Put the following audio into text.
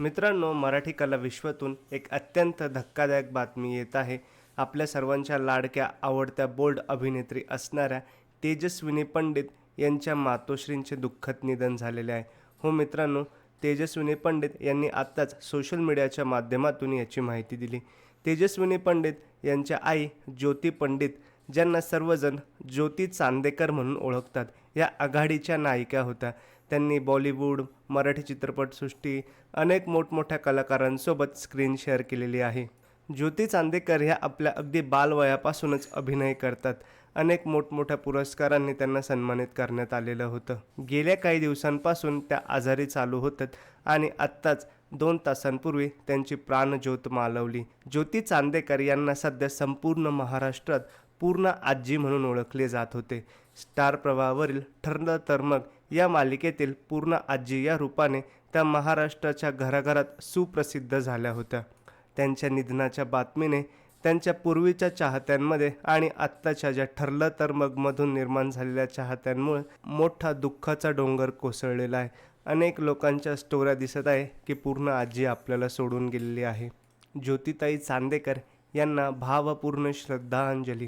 मित्रांनो मराठी कला विश्वातून एक अत्यंत धक्कादायक बातमी येत आहे. आपल्या सर्वांच्या लाडक्या आवडत्या बोल्ड अभिनेत्री असणाऱ्या तेजस्विनी पंडित यांच्या मातोश्रींचे दुःखद निधन झालेले आहे. हो मित्रांनो तेजस्विनी पंडित यांनी आत्ताच सोशल मीडियाच्या माध्यमातून याची माहिती दिली. तेजस्विनी पंडित यांच्या आई ज्योती पंडित ज्यांना सर्वजण ज्योती चांदेकर म्हणून ओळखतात. या आघाडीच्या नायिका होत्या. त्यांनी बॉलिवूड मराठी चित्रपटसृष्टी अनेक मोठमोठ्या कलाकारांसोबत स्क्रीन शेअर केलेली आहे. ज्योती चांदेकर ह्या आपल्या अगदी बालवयापासूनच अभिनय करतात. अनेक मोठमोठ्या पुरस्कारांनी त्यांना सन्मानित करण्यात आलेलं होतं. गेल्या काही दिवसांपासून त्या आजारी चालू होतात आणि आत्ताच दोन तासांपूर्वी त्यांची प्राणज्योत मालवली. ज्योती चांदेकर यांना सध्या संपूर्ण महाराष्ट्रात पूर्ण आजी म्हणून ओळखले जात होते. स्टार प्रवाहावरील ठरलं तर मग या मालिकेतील पूर्ण आजी या रूपाने त्या महाराष्ट्राच्या घराघरात सुप्रसिद्ध झाल्या होत्या. त्यांच्या निधनाच्या बातमीने त्यांच्या पूर्वीच्या चाहत्यांमध्ये आणि आत्ताच्या ज्या ठरलं तर मगमधून निर्माण झालेल्या चाहत्यांमुळे मोठा दुःखाचा डोंगर कोसळलेला आहे. अनेक लोकांच्या स्टोऱ्या दिसत आहे की पूर्ण आजी आपल्याला सोडून गेलेली आहे. ज्योतिताई चांदेकर यांना भावपूर्ण श्रद्धांजली.